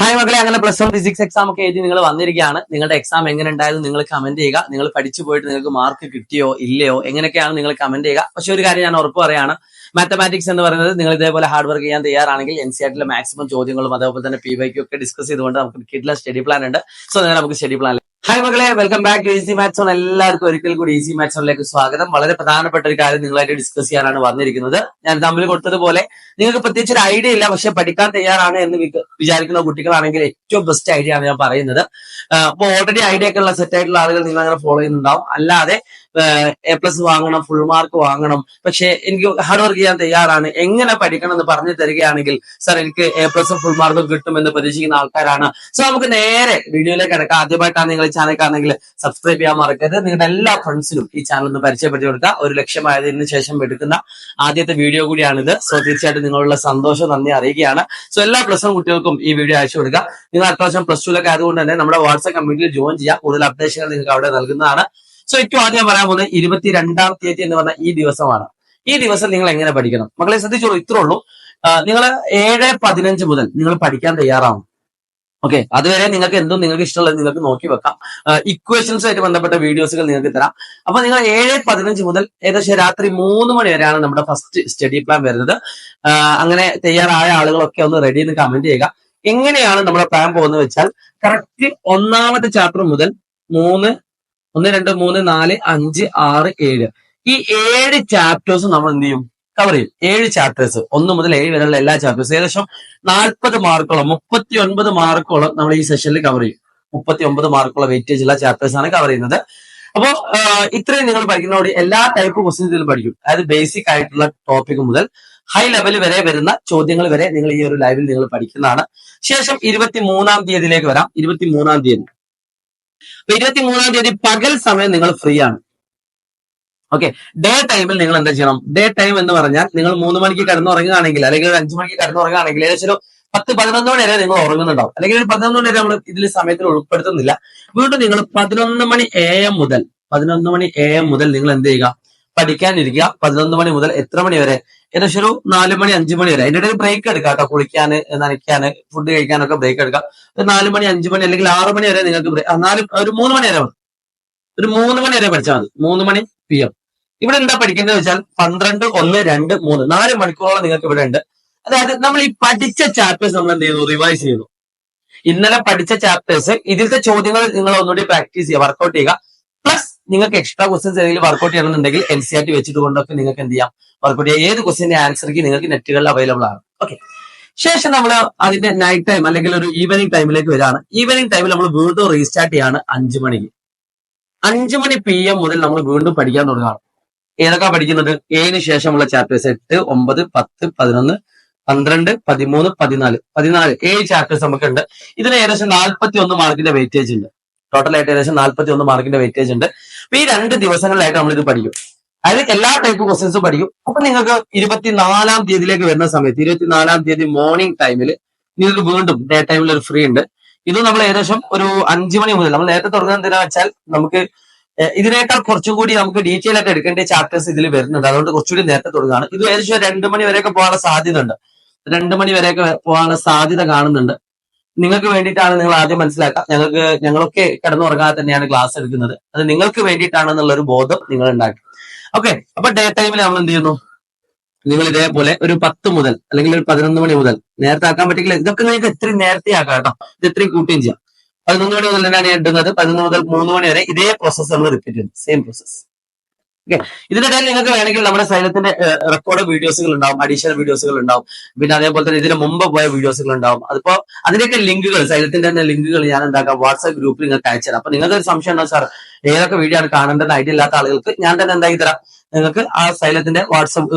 Hi മക്കളെ അങ്ങനെ plus one physics exam ഒക്കെ എഴുതി നിങ്ങൾ വന്നിരിക്കുകയാണ്. നിങ്ങളുടെ എക്സാം എങ്ങനെ ഉണ്ടായത് നിങ്ങൾ കമന്റ് ചെയ്യുക. നിങ്ങൾ പഠിച്ചു പോയിട്ട് നിങ്ങൾക്ക് മാർക്ക് കിട്ടിയോ ഇല്ലയോ എങ്ങനെയൊക്കെയാണ് നിങ്ങൾ കമന്റ് ചെയ്യുക. പക്ഷെ ഒരു കാര്യം ഞാൻ ഉറപ്പ് പറയാണ്. മാത്തമാറ്റിക്സ് എന്ന് പറയുന്നത് നിങ്ങൾ ഇതേപോലെ ഹാർഡ് വർക്ക് ചെയ്യാൻ തയ്യാറാണെങ്കിൽ എൻ സി ആർട്ടിലെ മാക്സിമം ചോദ്യങ്ങളും അതേപോലെ തന്നെ പി വൈക്കും ഒക്കെ ഡിസ്കസ് ചെയ്തുകൊണ്ട് നമുക്ക് കിട്ടുന്ന സ്റ്റഡി പ്ലാൻ ഉണ്ട്. സോ നേരെ നമുക്ക് സ്റ്റഡി പ്ലാൻ ഹായ് മകളെ welcome back to easy maths on എല്ലാവർക്കും ഒരിക്കൽ കൂടി ഈസി മാത്സ് ഓണിലേക്ക് സ്വാഗതം. വളരെ പ്രധാനപ്പെട്ട ഒരു കാര്യം നിങ്ങളായിട്ട് ഡിസ്കസ് ചെയ്യാനാണ് വന്നിരിക്കുന്നത്. ഞാൻ തമ്മിൽ കൊടുത്തതുപോലെ നിങ്ങൾക്ക് പ്രത്യേകിച്ച് ഒരു ഐഡിയ ഇല്ല പക്ഷെ പഠിക്കാൻ തയ്യാറാണ് എന്ന് വിചാരിക്കുന്ന കുട്ടികളാണെങ്കിൽ ഏറ്റവും ബെസ്റ്റ് ഐഡിയ ആണ് ഞാൻ പറയുന്നത്. അപ്പൊ ഓൾറെഡി ഐഡിയ ഒക്കെ ഉള്ള സെറ്റ് ആയിട്ടുള്ള ആളുകൾ നിങ്ങൾ അങ്ങനെ ഫോളോ ചെയ്യുന്നുണ്ടാവും. അല്ലാതെ എ പ്ലസ് വാങ്ങണം ഫുൾ മാർക്ക് വാങ്ങണം. പക്ഷെ എനിക്ക് ഹാർഡ് വർക്ക് ചെയ്യാൻ തയ്യാറാണ്. എങ്ങനെ പഠിക്കണം എന്ന് പറഞ്ഞു തരികയാണെങ്കിൽ സാർ എനിക്ക് എ പ്ലസും ഫുൾ മാർക്കും കിട്ടുമെന്ന് പ്രതീക്ഷിക്കുന്ന ആൾക്കാരാണ്. സോ നമുക്ക് നേരെ വീഡിയോയിലേക്ക് കിടക്കാം. ആദ്യമായിട്ടാണ് നിങ്ങൾ ചാനൽ കാണുന്നെങ്കിൽ സബ്സ്ക്രൈബ് ചെയ്യാൻ മറക്കരുത്. നിങ്ങളുടെ എല്ലാ ഫ്രണ്ട്സിനും ഈ ചാനൽ ഒന്ന് പരിചയപ്പെടുത്തി കൊടുക്കുക. ഒരു ലക്ഷ്യമായതിനു ശേഷം എടുക്കുന്ന ആദ്യത്തെ വീഡിയോ കൂടിയാണിത്. സോ തീർച്ചയായിട്ടും നിങ്ങളുള്ള സന്തോഷം നന്ദി അറിയിക്കുകയാണ്. സോ എല്ലാ പ്ലസ് കുട്ടികൾക്കും ഈ വീഡിയോ അയച്ചു കൊടുക്കുക. നിങ്ങൾ അത്യാവശ്യം പ്ലസ് ടുവിലൊക്കെ ആയതുകൊണ്ട് തന്നെ നമ്മുടെ വാട്സ്ആപ്പ് കമ്മ്യൂണിറ്റിയിൽ ജോയിൻ ചെയ്യാം. കൂടുതൽ അപ്ഡേഷനുകൾ നിങ്ങൾക്ക് അവിടെ നൽകുന്നതാണ്. സോ ഏറ്റവും ആദ്യം പറയാൻ പോകുന്നത് ഇരുപത്തിരണ്ടാം തീയതി എന്ന് പറഞ്ഞ ഈ ദിവസമാണ്. ഈ ദിവസം നിങ്ങൾ എങ്ങനെ പഠിക്കണം? മക്കളെ ശ്രദ്ധിച്ചോളൂ ഇത്രേ ഉള്ളൂ. നിങ്ങൾ ഏഴ് പതിനഞ്ച് മുതൽ നിങ്ങൾ പഠിക്കാൻ തയ്യാറാവും ഓക്കെ അതുവരെ നിങ്ങൾക്ക് എന്തും നിങ്ങൾക്ക് ഇഷ്ടമുള്ളത് നിങ്ങൾക്ക് നോക്കി വെക്കാം. ഇക്വേഷൻസ് ആയിട്ട് ബന്ധപ്പെട്ട വീഡിയോസുകൾ നിങ്ങൾക്ക് തരാം. അപ്പൊ നിങ്ങൾ ഏഴ് പതിനഞ്ച് മുതൽ ഏകദേശം രാത്രി മൂന്ന് മണി വരെയാണ് നമ്മുടെ ഫസ്റ്റ് സ്റ്റഡി പ്ലാൻ വരുന്നത്. അങ്ങനെ തയ്യാറായ ആളുകളൊക്കെ ഒന്ന് റെഡി എന്ന് കമന്റ് ചെയ്യുക. എങ്ങനെയാണ് നമ്മുടെ പ്ലാൻ പോകുന്നത് വെച്ചാൽ കറക്റ്റ് ഒന്നാമത്തെ ചാപ്റ്റർ മുതൽ മൂന്ന് ഒന്ന് രണ്ട് മൂന്ന് നാല് അഞ്ച് ആറ് ഏഴ്. ഈ ഏഴ് ചാപ്റ്റേഴ്സ് നമ്മൾ എന്ത് ചെയ്യും? കവർ ചെയ്യും. ഏഴ് ചാപ്റ്റേഴ്സ് ഒന്ന് മുതൽ ഏഴ് വരെയുള്ള എല്ലാ ചാപ്റ്റേഴ്സ് ഏകദേശം നാൽപ്പത് മാർക്കോളം മുപ്പത്തി ഒൻപത് മാർക്കോളം നമ്മൾ ഈ സെഷനിൽ കവർ ചെയ്യും. മുപ്പത്തി ഒമ്പത് മാർക്കുള്ള വെയിറ്റേജ് ഉള്ള ചാപ്റ്റേഴ്സ് ആണ് കവർ ചെയ്യുന്നത്. അപ്പോൾ ഇത്രയും നിങ്ങൾ പഠിക്കുന്നതോടെ എല്ലാ ടൈപ്പ് ക്വസ്റ്റ്യൻസ് ഇതിൽ പഠിക്കും. അതായത് ബേസിക് ആയിട്ടുള്ള ടോപ്പിക് മുതൽ ഹൈ ലെവൽ വരെ വരുന്ന ചോദ്യങ്ങൾ വരെ നിങ്ങൾ ഈ ഒരു ലൈവിൽ നിങ്ങൾ പഠിക്കുന്നതാണ്. ശേഷം ഇരുപത്തി മൂന്നാം തീയതിയിലേക്ക് വരാം. ഇരുപത്തി മൂന്നാം തീയതി. അപ്പൊ ഇരുപത്തി മൂന്നാം തീയതി പകൽ സമയം നിങ്ങൾ ഫ്രീ ആണ്. ഓക്കെ ഡേ ടൈമിൽ നിങ്ങൾ എന്താ ചെയ്യണം? ഡേ ടൈം എന്ന് പറഞ്ഞാൽ നിങ്ങൾ മൂന്ന് മണിക്ക് കിടന്നുറങ്ങുകയാണെങ്കിൽ അല്ലെങ്കിൽ ഒരു അഞ്ചു മണിക്ക് കിടന്നുറങ്ങുകയാണെങ്കിൽ ഏകദേശം ഒരു പത്ത് പതിനൊന്ന് മണി വരെ നിങ്ങൾ ഉറങ്ങുന്നുണ്ടാവും. അല്ലെങ്കിൽ ഒരു പതിനൊന്ന് മണി വരെ നമ്മൾ ഇതിൽ സമയത്തിൽ ഉൾപ്പെടുത്തുന്നില്ല. വീണ്ടും നിങ്ങൾ പതിനൊന്ന് മണി എ എം മുതൽ പതിനൊന്ന് മണി എ എം മുതൽ നിങ്ങൾ എന്ത് ചെയ്യുക? പഠിക്കാനിരിക്കുക. പതിനൊന്ന് മണി മുതൽ എത്ര മണി വരെ? ഏകദേശം ഒരു നാല് മണി അഞ്ചു മണി വരെ. അതിന്റെ ബ്രേക്ക് എടുക്കാം കേട്ടോ. കുളിക്കാന് നനയ്ക്കാന് ഫുഡ് കഴിക്കാനൊക്കെ ബ്രേക്ക് എടുക്കാം. ഒരു നാല് മണി അഞ്ചു മണി അല്ലെങ്കിൽ ആറ് മണി വരെ നിങ്ങൾക്ക് നാല് ഒരു മൂന്ന് മണി വരെ ഒരു മൂന്ന് മണി വരെ പഠിച്ചാൽ മതി. മൂന്ന് മണി പി എം ഇവിടെ എന്താ പഠിക്കുന്നത് വെച്ചാൽ പന്ത്രണ്ട് ഒന്ന് രണ്ട് മൂന്ന്. നാല് മണിക്കൂറോളം നിങ്ങൾക്ക് ഇവിടെ ഉണ്ട്. അതായത് നമ്മൾ ഈ പഠിച്ച ചാപ്റ്റേഴ്സ് നമ്മൾ എന്ത് ചെയ്യുന്നു? റിവൈസ് ചെയ്യുന്നു. ഇന്നലെ പഠിച്ച ചാപ്റ്റേഴ്സ് ഇതിലത്തെ ചോദ്യങ്ങൾ നിങ്ങൾ ഒന്നുകൂടി പ്രാക്ടീസ് ചെയ്യുക വർക്കൗട്ട് ചെയ്യുക. നിങ്ങൾക്ക് എക്സ്ട്രാ ക്വസ്റ്റ്യൻസ് ഏതെങ്കിലും വർക്കൗട്ട് ചെയ്യണമെന്നുണ്ടെങ്കിൽ എൻ സി ആർ ടി വെച്ചിട്ട് കൊണ്ടൊക്കെ നിങ്ങൾക്ക് എന്ത് ചെയ്യാം? വർക്കൗട്ട് ചെയ്യാം. ഏത് ക്വസ്റ്റിന്റെ ആൻസർക്ക് നിങ്ങൾക്ക് നെറ്റുകളിൽ അവൈലബിൾ ആണ്. ഓക്കെ ശേഷം നമ്മൾ അതിന്റെ നൈറ്റ് ടൈം അല്ലെങ്കിൽ ഒരു ഈവനിങ് ടൈമിലേക്ക് വരാണ് ഈവനിങ് ടൈമിൽ നമ്മൾ വീണ്ടും റീസ്റ്റാർട്ട് ചെയ്യാണ് അഞ്ചു മണിക്ക്. അഞ്ചു മണി പി എം മുതൽ നമ്മൾ വീണ്ടും പഠിക്കാൻ തുടങ്ങുകയാണ്. ഏതൊക്കെ പഠിക്കുന്നത്? ഏഴിന് ശേഷമുള്ള ചാപ്റ്റേഴ്സ് എട്ട് ഒമ്പത് പത്ത് പതിനൊന്ന് പന്ത്രണ്ട് പതിമൂന്ന് പതിനാല്. പതിനാല്. ഏഴ് ചാപ്റ്റേഴ്സ് നമുക്കുണ്ട്. ഇതിന് ഏകദേശം നാൽപ്പത്തി ഒന്ന് മാർക്കിന്റെ വെയിറ്റേജ് ഉണ്ട്. ടോട്ടൽ ആയിട്ട് ഏകദേശം നാൽപ്പത്തി ഒന്ന് മാർക്കിന്റെ വെയിറ്റേജ് ഉണ്ട്. അപ്പൊ ഈ രണ്ട് ദിവസങ്ങളിലായിട്ട് നമ്മൾ ഇത് പഠിക്കും. അതായത് എല്ലാ ടൈപ്പ് ക്വസ്റ്റ്യൻസും പഠിക്കും. അപ്പൊ നിങ്ങൾക്ക് ഇരുപത്തിനാലാം തീയതിയിലേക്ക് വരുന്ന സമയത്ത് ഇരുപത്തിനാലാം തീയതി മോർണിംഗ് ടൈമിൽ നിങ്ങൾക്ക് വീണ്ടും ഡേ ടൈമിൽ ഒരു ഫ്രീ ഉണ്ട്. ഇത് നമ്മൾ ഏകദേശം ഒരു അഞ്ചു മണി മുതൽ നമ്മൾ നേരത്തെ തുടങ്ങുന്ന എന്തിനാ വെച്ചാൽ നമുക്ക് ഇതിനേക്കാൾ കുറച്ചും കൂടി നമുക്ക് ഡീറ്റെയിൽ ആയിട്ട് എടുക്കേണ്ട ചാപ്റ്റേഴ്സ് ഇതിൽ വരുന്നുണ്ട്. അതുകൊണ്ട് കുറച്ചുകൂടി നേരത്തെ തുടങ്ങുകയാണ്. ഇത് ഏകദേശം രണ്ട് മണി വരെയൊക്കെ പോകാനുള്ള സാധ്യത ഉണ്ട് രണ്ട് മണി വരെയൊക്കെ പോകാനുള്ള സാധ്യത കാണുന്നുണ്ട്. നിങ്ങൾക്ക് വേണ്ടിയിട്ടാണ് നിങ്ങൾ ആദ്യം മനസ്സിലാക്കുക. ഞങ്ങൾക്ക് ഞങ്ങളൊക്കെ കിടന്നുറങ്ങാതെ തന്നെയാണ് ക്ലാസ് എടുക്കുന്നത്. അത് നിങ്ങൾക്ക് വേണ്ടിയിട്ടാണെന്നുള്ള ഒരു ബോധം നിങ്ങൾ ഉണ്ടാക്കി. ഓക്കെ അപ്പൊ ഡേ ടൈമിൽ നമ്മൾ എന്ത് ചെയ്യുന്നു? നിങ്ങൾ ഇതേപോലെ ഒരു പത്ത് മുതൽ അല്ലെങ്കിൽ ഒരു പതിനൊന്ന് മണി മുതൽ നേരത്തെ ആക്കാൻ പറ്റില്ല. ഇതൊക്കെ നിങ്ങൾക്ക് എത്രയും നേരത്തെ ആക്കാം കേട്ടോ. ഇത് എത്രയും കൂട്ടുകയും ചെയ്യാം. പതിനൊന്ന് മണി മുതൽ തന്നെയാണ് ഞാൻ ഇടുന്നത്. പതിനൊന്ന് മുതൽ മൂന്ന് മണി വരെ ഇതേ പ്രോസസ്സ് നമ്മൾ റിപ്പീറ്റ് ചെയ്യുന്നത് സെയിം പ്രോസസ്സ് ഓക്കെ ഇതിനിടയിൽ നിങ്ങൾക്ക് വേണമെങ്കിൽ നമ്മുടെ സൈലത്തിന്റെ റെക്കോർഡ് വീഡിയോസുകൾ ഉണ്ടാവും അഡീഷണൽ വീഡിയോസുകൾ ഉണ്ടാവും. പിന്നെ അതേപോലെ തന്നെ ഇതിന് മുമ്പ് പോയ വീഡിയോസുകൾ ഉണ്ടാവും. അതിപ്പോ അതിന്റെയൊക്കെ ലിങ്കുകൾ സൈലത്തിന്റെ തന്നെ ലിങ്കുകൾ ഞാൻ എന്താക്കാം വാട്സ്ആപ്പ് ഗ്രൂപ്പിൽ നിങ്ങൾക്ക് അയച്ചുതരാം അപ്പൊ നിങ്ങൾക്ക് ഒരു സംശയം ഉണ്ടോ സാർ? ഏതൊക്കെ വീഡിയോ ആണ് കാണേണ്ടത് ഐഡിയ ഇല്ലാത്ത ആളുകൾക്ക് ഞാൻ തന്നെ എന്താ തരാം. നിങ്ങൾക്ക് ആ സൈലത്തിന്റെ വാട്സ്ആപ്പ്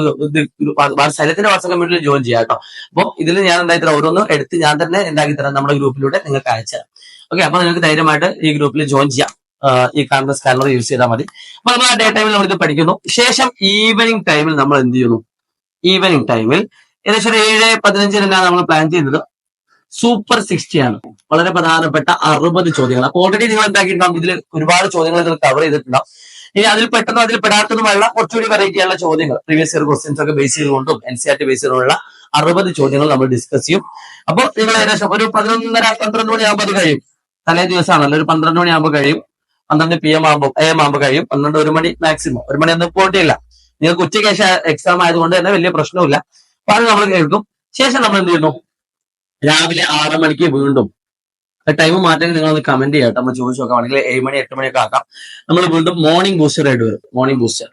സൈലത്തിന്റെ വാട്സ്ആപ്പ് കമ്മ്യൂണിറ്റിയിൽ ജോയിൻ ചെയ്യാം കേട്ടോ അപ്പോൾ ഇതിൽ ഞാൻ എന്താക്കി തരാം ഓരോന്നും എടുത്ത് ഞാൻ തന്നെ എന്താക്കി തരാം നമ്മുടെ ഗ്രൂപ്പിലൂടെ നിങ്ങൾക്ക് അയച്ചു തരാം. ഓക്കെ അപ്പൊ നിങ്ങൾക്ക് ധൈര്യമായിട്ട് ഈ ഗ്രൂപ്പിൽ ജോയിൻ ചെയ്യാം. ഈ കാണുന്ന സ്കാനർ യൂസ് ചെയ്താൽ മതി. അപ്പൊ നമ്മൾ ഡേ ടൈമിൽ നമ്മളിത് പഠിക്കുന്നു. ശേഷം ഈവനിങ് ടൈമിൽ നമ്മൾ എന്ത് ചെയ്യുന്നു? ഈവനിങ് ടൈമിൽ ഏകദേശം ഏഴ് പതിനഞ്ചിനാണ് നമ്മൾ പ്ലാൻ ചെയ്യുന്നത്. സൂപ്പർ സിക്സ്റ്റി ആണ്. വളരെ പ്രധാനപ്പെട്ട അറുപത് ചോദ്യങ്ങൾ. അപ്പൊ ഓൾറെഡി നിങ്ങൾ എന്താക്കിയിട്ടുണ്ടാവും? ഇതിൽ ഒരുപാട് ചോദ്യങ്ങൾ ഇതിൽ കവർ ചെയ്തിട്ടുണ്ടാവും. ഇനി അതിൽ പെട്ടെന്ന് അതിൽ പെടാത്തതുമുള്ള കുറച്ചുകൂടി വെറൈറ്റി ഉള്ള ചോദ്യങ്ങൾ. പ്രീവിയസ് ഇയർ ക്വസ്റ്റ്യൻസ് ഒക്കെ base ചെയ്തുകൊണ്ടും N C R T base ചെയ്തുകൊണ്ടുള്ള അറുപത് ചോദ്യങ്ങൾ നമ്മൾ ഡിസ്കസ് ചെയ്യും. അപ്പോൾ നിങ്ങൾ ഏകദേശം ഒരു പതിനൊന്നര പന്ത്രണ്ട് മണിയാകുമ്പോൾ അത് കഴിയും. തലേ ദിവസമാണല്ലോ ഒരു പന്ത്രണ്ട് മണിയാകുമ്പോൾ കഴിയും. പന്ത്രണ്ട് പി എം ആകുമ്പോൾ എ എം ആകുമ്പോൾ കഴിയും. പന്ത്രണ്ട് ഒരു മണി മാക്സിമം ഒരു മണി ഒന്നും പോയിട്ടില്ല നിങ്ങൾക്ക് ഉച്ചയ്ക്ക് ശേഷം എക്സാം ആയതുകൊണ്ട് തന്നെ വലിയ പ്രശ്നമില്ല അപ്പൊ അത് നമ്മൾ കേൾക്കും. ശേഷം നമ്മൾ എന്ത് ചെയ്യുന്നു? രാവിലെ ആറ് മണിക്ക് വീണ്ടും. ടൈം മാറ്റാൻ നിങ്ങൾ ഒന്ന് കമന്റ് ചെയ്യാം നമ്മൾ ചോദിച്ചു നോക്കാം ഏഴ് മണി എട്ട് മണിയൊക്കെ ആക്കാം. നമ്മൾ വീണ്ടും മോർണിംഗ് ബൂസ്റ്റർ ആയിട്ട് വരും. മോർണിംഗ് ബൂസ്റ്റർ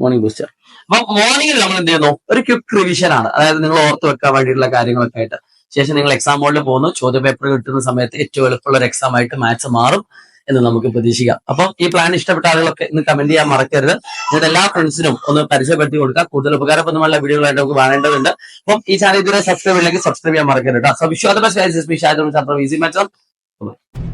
മോർണിംഗ് ബൂസ്റ്റർ അപ്പൊ മോർണിംഗിൽ നമ്മൾ എന്ത് ചെയ്യുന്നു? ഒരു ക്വിക്ക് റിവിഷൻ ആണ്. അതായത് നിങ്ങൾ ഓർത്ത് വെക്കാൻ വേണ്ടിയിട്ടുള്ള കാര്യങ്ങളൊക്കെ ആയിട്ട്. ശേഷം നിങ്ങൾ എക്സാം ബോർഡിൽ പോകുന്നു. ചോദ്യപേപ്പർ കിട്ടുന്ന സമയത്ത് ഏറ്റവും എളുപ്പമുള്ള ഒരു എക്സാം ആയിട്ട് മാത്സ് മാറും എന്ന് നമുക്ക് പ്രതീക്ഷിക്കാം. അപ്പം ഈ പ്ലാൻ ഇഷ്ടപ്പെട്ട ആളുകളൊക്കെ ഇന്ന് കമന്റ് ചെയ്യാൻ മറക്കരുത്. നിങ്ങളുടെ എല്ലാ ഫ്രണ്ട്സിനും ഒന്ന് പരിചയപ്പെടുത്തി കൊടുക്കുക കൂടുതൽ ഉപകാരപ്രദമുള്ള വീഡിയോകളായിട്ട് നമുക്ക് വേണ്ടതുണ്ട് അപ്പം ഈ ചാനൽ ഇതുവരെ സബ്സ്ക്രൈബ് ഇല്ലെങ്കിൽ സബ്സ്ക്രൈബ് ചെയ്യാൻ മറക്കരുത് സോ മാച്ച്